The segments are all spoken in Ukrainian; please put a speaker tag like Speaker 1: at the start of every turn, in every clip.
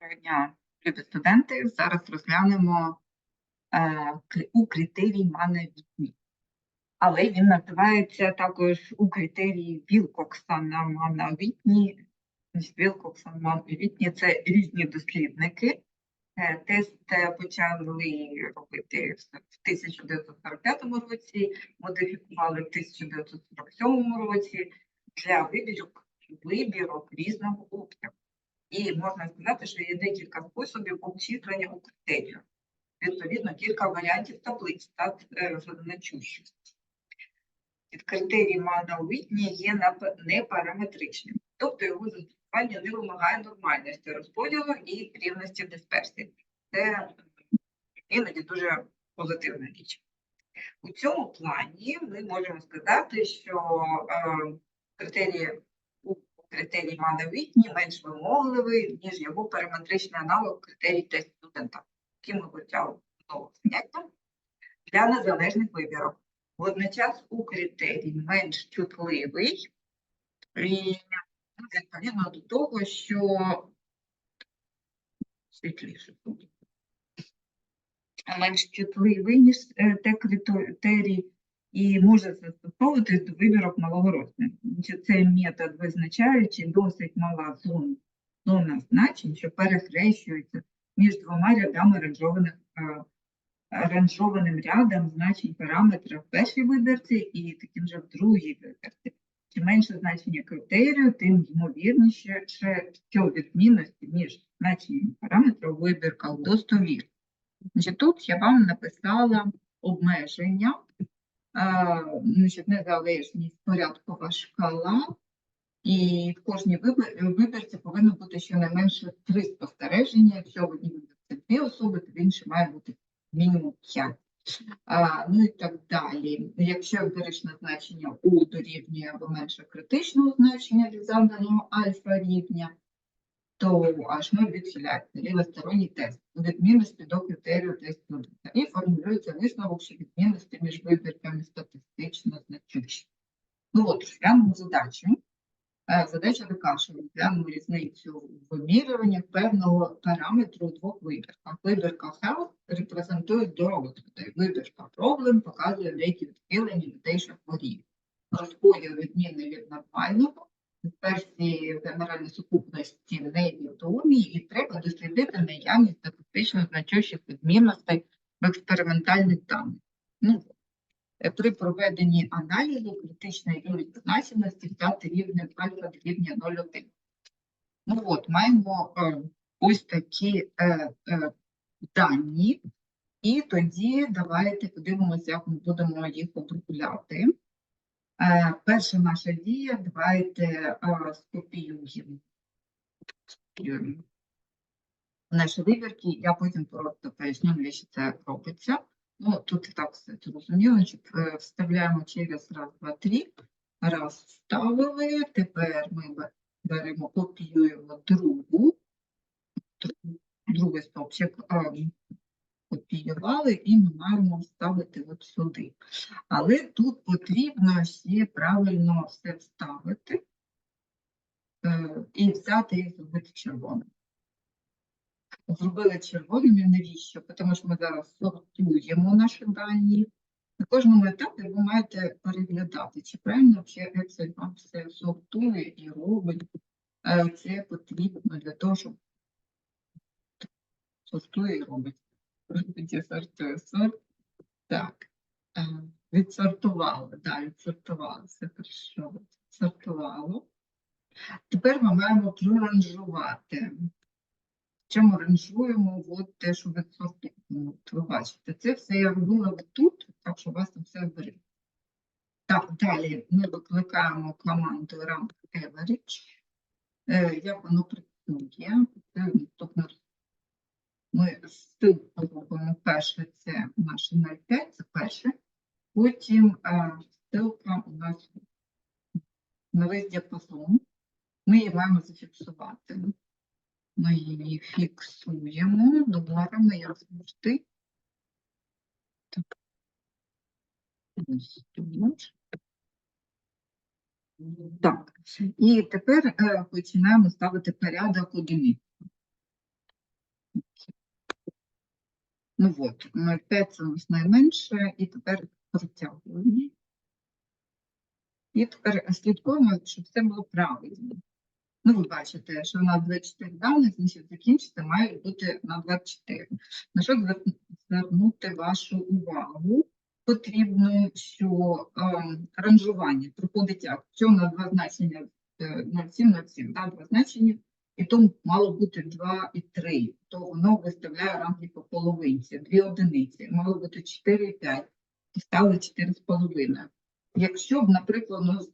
Speaker 1: Доброго дня, любі студенти. Зараз розглянемо е, у критерій маневітні. Але він називається також у критерії Вілкокса на маневітні. Вілкокса на маневітні – це різні дослідники. Е, Тест почали робити в 1945 році, модифікували в 1947 році для вибірок, вибірок різного обсягу. І можна сказати, що є декілька способів обчислення критерію. Відповідно, кілька варіантів таблиць та е, значущості. Під критерій Мана Уітні є непараметричним, тобто його застосування не вимагає нормальності розподілу і рівності дисперсії. Це іноді дуже позитивна річ. У цьому плані ми можемо сказати, що е, критерії критерій Мана Вітні менш вимогливий, ніж його параметричний аналог критерій тест студента, який ми вивчали знову заняття для незалежних вибірок. Водночас у критерій менш чутливий і ну, відповідно до того, що світліше. Менш чутливий, ніж е, те критерій, і може застосовуватись до вибірок малого розміру. Цей метод визначаючи досить мала зона, зона значень, що перехрещується між двома рядами ранжованих е, ранжованим рядом значень параметра в першій вибірці і таким же в другій вибірці. Чим менше значення критерію, тим ймовірніше, що відмінності між значенням параметра у вибірках достовірні. Тут я вам написала обмеження, значить, незалежність порядкова шкала, і в кожній вибір- вибірці повинно бути щонайменше три спостереження. Якщо в одній вибірці дві особи, то в іншій має бути мінімум п'ять. Ну і так далі. Якщо емпіричне значення У дорівнює або менше критичного значення від заданого альфа рівня, то H0 відхиляється лівосторонній тест у відмінності до критерію тесту. І формулюється висновок, що відмінності між вибірками статистично значущі. Ну от, розглянемо задачу. Е, Задача така, що розглянемо різницю в вимірюваннях певного параметру у двох вибірках. Вибірка health репрезентує здорових людей. Вибірка problem показує деякі відхилення людей, що хворіють. Розподіл відмінний від нормального, дисперсії генеральної сукупності невідомі, і треба дослідити наявність статистично значущих відмінностей в експериментальних даних. Ну, Е, при проведенні аналізу критичної рівень значимості взяти рівень альфа дорівнює 0,1. Ну от, маємо е, ось такі е, е, дані, і тоді давайте подивимося, як ми будемо їх обробляти. Е, перша наша дія, давайте е, скопіюємо. Скопіюємо Наші вибірки, я потім просто поясню, навіщо це робиться. Ну, тут і так все зрозуміло, е, вставляємо через раз, два, три. Раз вставили. Тепер ми беремо, копіюємо другу. Дру- Другий стовпчик копіювали і ми маємо вставити от сюди. Але тут потрібно ще правильно все вставити е, і взяти і зробити червоним зробили червоними. Навіщо? Тому що ми зараз сортуємо наші дані. На кожному етапі ви маєте переглядати, чи правильно ще Excel вам все сортує і робить. Е, Це потрібно для того, щоб сортує і робить. Сортує сорт. Так. Е, Відсортували, да, відсортували, все хорошо. Відсортувало. Тепер ми маємо проранжувати. Чому ранжуємо от те, що ви сортуємо. От ви бачите, це все я робила тут, так що у вас там все зберіг. Так, далі ми викликаємо команду rank average. Е, як воно працює? Це наступне. Ми з ссылку робимо перше, це наше 0,5, це перше. Потім е, ссылка у нас на весь діапазон. Ми її маємо зафіксувати. Ми її фіксуємо, добавимо, як завжди. Так. Так, і тепер е, починаємо ставити порядок одиниць. Ну от, 0,5 це у нас найменше, і тепер протягуємо. І тепер слідкуємо, щоб все було правильно. Ну, ви бачите, що у нас 24 даних, значить закінчити має бути на 24. На що звер- звернути вашу увагу? Потрібно, що ем, ранжування проходить як? Що у два значення е, 0,7, 0,7, да, два значення, і то мало бути 2 і 3, то воно виставляє ранги по половинці, дві одиниці, мало бути 4 і 5, і стали 4,5. Якщо б, наприклад, у нас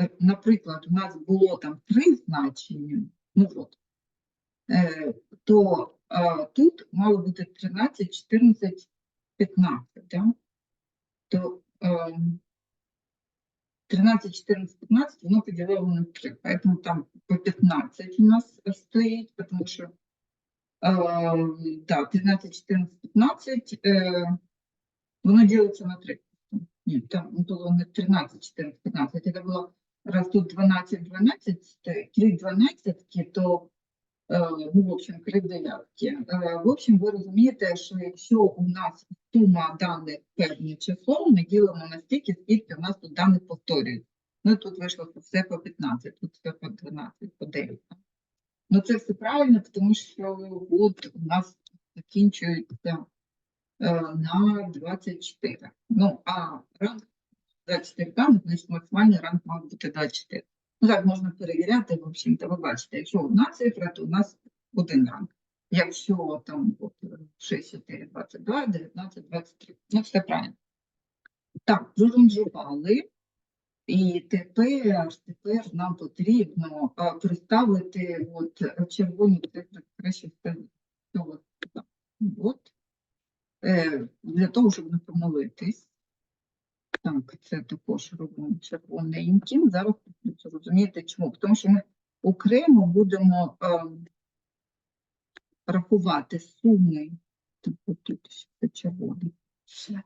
Speaker 1: е, наприклад, у нас було там три значення, ну от, е, то е, тут мало бути 13, 14, 15, да? то е, 13, 14, 15 воно поділило на 3, поэтому там по 15 у нас стоїть, потому що е, да, 13, 14, 15 е, воно ділиться на 3. Ні, там було не 13, 14, 15, це було раз тут 12, 12, стоїть, 3 12, то, е, ну, в общем, 3 дев'ятки. Е, в общем, ви розумієте, що якщо у нас сума даних певне число, ми ділимо на стільки, скільки у нас тут даних повторюють. Ну, тут вийшло все по 15, тут все по 12, по 9. Ну, це все правильно, тому що от у нас закінчується е, на 24. Ну, а ранг 24 даних, значить максимальний ранг мав бути 24. Ну, так можна перевіряти, в общем-то, ви бачите, якщо одна цифра, то у нас один ранг. Якщо там от, 6, 4, 22, 19, 23. Ну, все правильно. Так, проранжували. І тепер, тепер нам потрібно а, представити от, е, червоні цифри, краще все от, е, для того, щоб не помилитись. Так, це також робимо червоненьким. Зараз ви зрозумієте чому. Тому що ми окремо будемо е, рахувати суми. От тут ще червоне.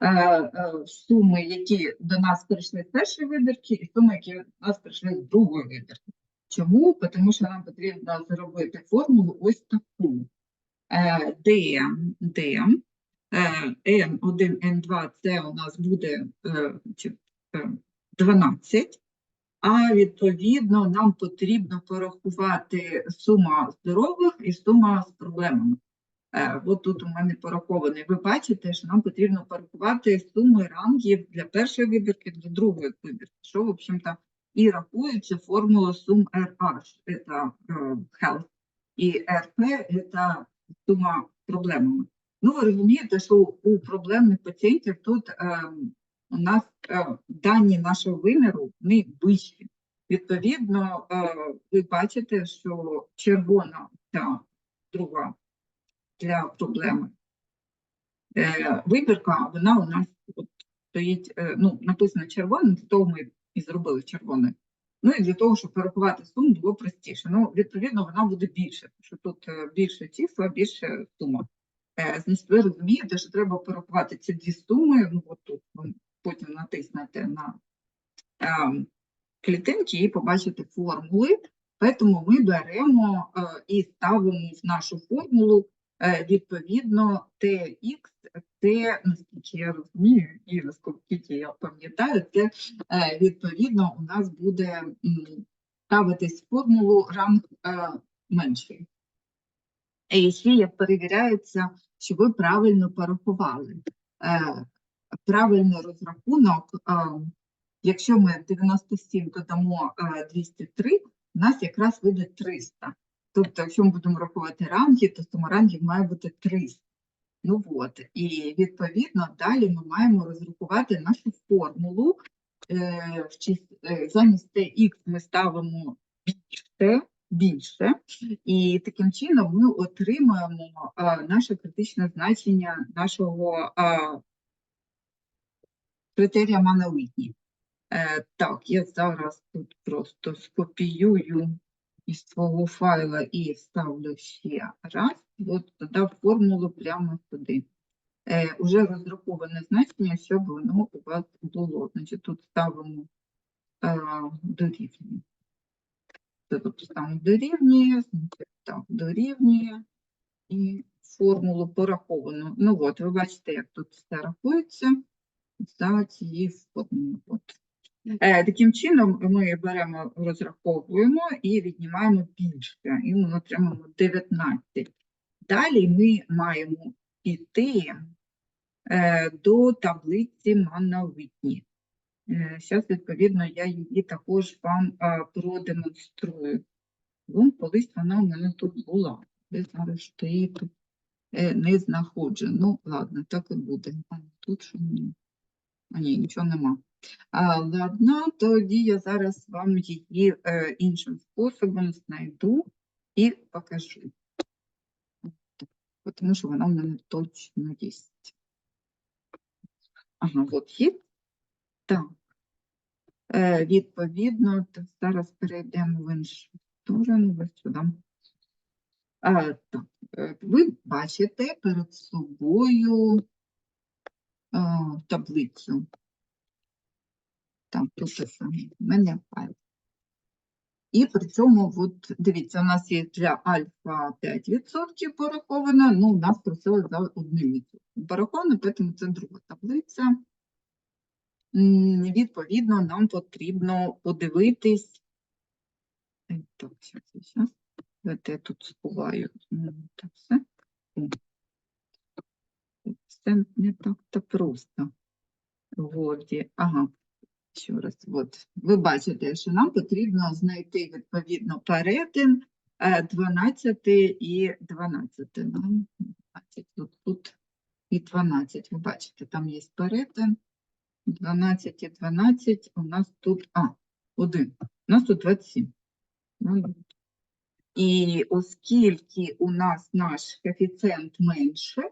Speaker 1: Е, е, суми, які до нас прийшли з першої вибірки, і суми, які до нас прийшли з другої вибірки. Чому? Тому що нам потрібно зробити формулу ось таку. Де, де е, N1, N2 це у нас буде е, е, 12, а відповідно нам потрібно порахувати сума здорових і сума з проблемами. Е, От тут у мене порахований. Ви бачите, що нам потрібно порахувати суми рангів для першої вибірки, для другої вибірки, що, в общем-то, і рахується формула сум RH, це е, health, і RP – це сума з проблемами. Ну, ви розумієте, що у проблемних пацієнтів тут е, у нас е, дані нашого виміру вони вищі. Відповідно, е, ви бачите, що червона ця друга для проблеми. Е, вибірка, вона у нас от стоїть, ну, написано червоним, для того ми і зробили червоним. Ну і для того, щоб порахувати суму, було простіше. Ну, відповідно, вона буде більше, що тут більше числа, більше сума. Значить, ви розумієте, що треба порахувати ці дві суми, ну, от тут ви потім натиснете на е, клітинки і побачите формули. Тому ми беремо е, і ставимо в нашу формулу е, відповідно TX, це, наскільки я розумію, і наскільки я пам'ятаю, це е, відповідно у нас буде ставитись формулу ранг менший. І ще як перевіряється, що ви правильно порахували. Правильний розрахунок, якщо ми 97 додамо е, 203, у нас якраз вийде 300. Тобто, якщо ми будемо рахувати ранги, то сума рангів має бути 300. Ну от, і відповідно далі ми маємо розрахувати нашу формулу. Е, е, замість TX ми ставимо більше, більше, і таким чином ми отримаємо наше критичне значення нашого а, критерія Мана Уітні. Е, так, я зараз тут просто скопіюю із свого файла і вставлю ще раз. От додав формулу прямо сюди. Е, уже розраховане значення, щоб воно у вас було. Значить, тут ставимо е, дорівнює. Тобто ставимо дорівнює, так, дорівнює і формулу пораховану. Ну от, ви бачите, як тут все рахується за цією формулою. От. Е, Таким чином ми беремо, розраховуємо і віднімаємо більше, і ми отримаємо 19. Далі ми маємо піти е, до таблиці Манна-Вітні. Зараз, відповідно, я її також вам е, продемонструю. Бо колись вона у мене тут була. Де зараз її тут е, не знаходжу. Ну, ладно, так і буде. А тут що ні? А ні, нічого нема. А, ладно, тоді я зараз вам її е, іншим способом знайду і покажу. Тому що вона в мене точно є. Ага, от є. Так. Е, відповідно, то зараз перейдемо в іншу сторону, ось сюди. А, так, е, ви бачите перед собою таблицю. Так, тут саме. У мене файл. І при цьому, от, дивіться, у нас є для альфа 5% пораховано, ну, у нас просили за 1% пораховано, тому це друга таблиця. Відповідно, нам потрібно подивитись. Е, Так, зараз, зараз. Давайте я тут сховаю. Так, все. Це не так-то просто. Воді. Ага. Ще раз, от. Ви бачите, що нам потрібно знайти відповідно перетин е, 12 і 12. Нам 12 тут, тут і 12. Ви бачите, там є перетин. 12 і 12 у нас тут, а, 1. У нас тут 27. Ну, І оскільки у нас наш коефіцієнт менше, е,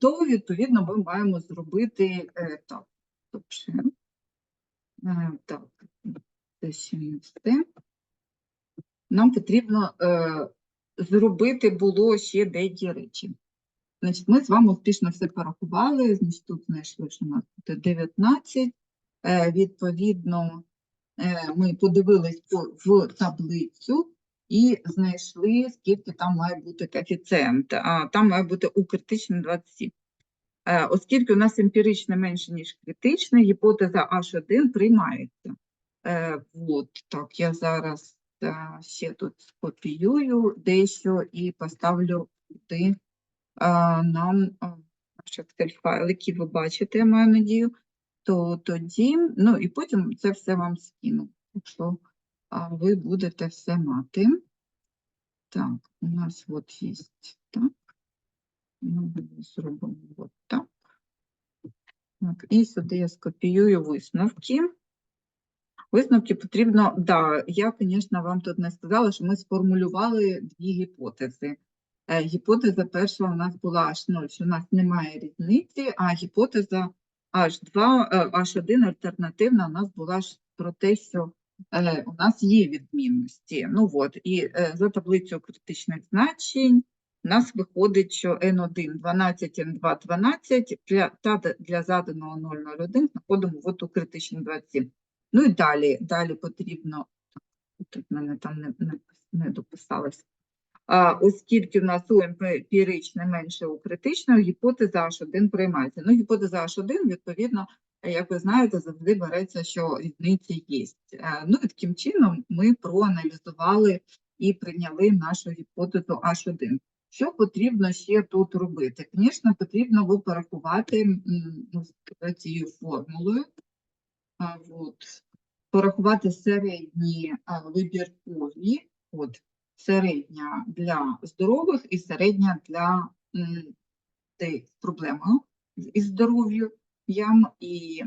Speaker 1: то відповідно ми маємо зробити е, так. Тобто, Е, Так. Нам потрібно е, зробити було ще деякі речі. Значить, ми з вами успішно все порахували. Значить, тут знайшли, що у нас буде 19. Е, відповідно, е, ми подивились в таблицю і знайшли, скільки там має бути коефіцієнт. Там має бути у критичному 27. Е, Оскільки у нас емпіричне менше, ніж критичне, гіпотеза H1 приймається. Е, от, так, я зараз е, ще тут скопіюю дещо і поставлю туди нам Excel-файл, який ви бачите, я маю надію, то тоді, ну і потім це все вам скину, якщо ви будете все мати. Так, у нас от є так. Ми зробимо от так. Так, і сюди я скопіюю висновки. Висновки потрібно, да, я, звісно, вам тут не сказала, що ми сформулювали дві гіпотези. Е, Гіпотеза перша у нас була H0, що у нас немає різниці, а гіпотеза H2, е, H1 альтернативна у нас була про те, що е, у нас є відмінності. Ну от, і е, за таблицею критичних значень у нас виходить, що N1 12, N2 12, для, та для заданого 001 знаходимо от у критичній 27. Ну і далі, далі потрібно, тут мене там не, не, не дописалось. А, оскільки в нас у емпіричне менше у критичного, гіпотеза H1 приймається. Ну, гіпотеза H1, відповідно, як ви знаєте, завжди береться, що різниці є. Е, Ну і таким чином ми проаналізували і прийняли нашу гіпотезу H1. Що потрібно ще тут робити? Звісно, потрібно було порахувати ну, цією формулою. От, порахувати середні вибіркові, от, середня для здорових і середня для з проблемою із здоров'ям. І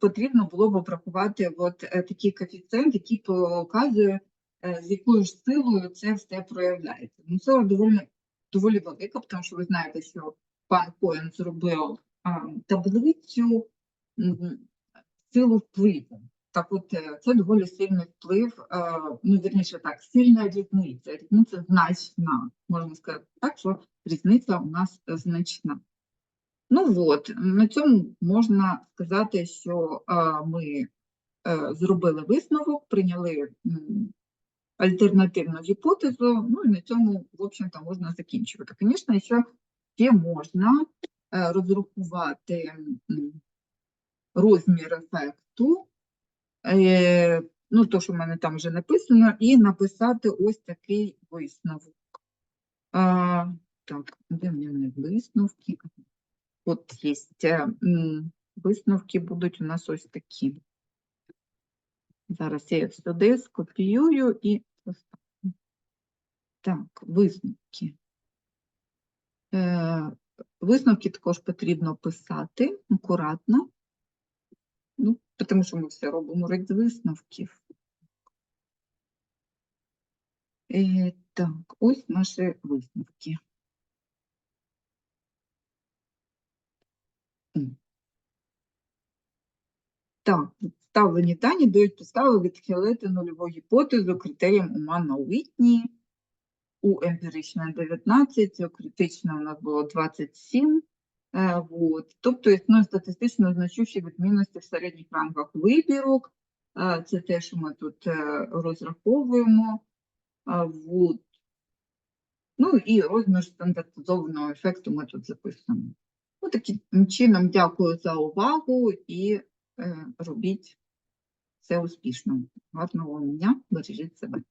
Speaker 1: потрібно було б обрахувати от, е, такий коефіцієнт, який показує, е, з якою ж силою це все проявляється. Ну, це доволі, доволі велика, тому що ви знаєте, що пан Коен зробив таблицю силу впливу. Так от е, це доволі сильний вплив, ну, вірніше так, сильна різниця. Різниця значна, можна сказати так, що різниця у нас значна. Ну от, на цьому можна сказати, що ми е, зробили висновок, прийняли альтернативну гіпотезу. Ну і на цьому, в общем-то, можна закінчувати. Звісно, що ще можна розрахувати розмір ефекту, е, ну, то, що в мене там вже написано, і написати ось такий висновок. Так, де в мене висновки? От є висновки будуть у нас ось такі. Зараз я їх сюди скопіюю і поставлю. Так, висновки. Е, висновки також потрібно писати акуратно. Ну, тому що ми все робимо з висновків. Е, так, ось наші висновки. Так, представлені дані дають підстави відхилити нульову гіпотезу критеріям Умана Уітні. У емпірична 19, у критична у нас було 27. Е, вот. Тобто існує статистично значущі відмінності в середніх рангах вибірок. Е, Це те, що ми тут е, розраховуємо. А, Вот. Ну і розмір стандартизованого ефекту ми тут записуємо. Ну, таким чином, дякую за увагу і е, робіть все успішно. Гарного вам дня, бережіть себе.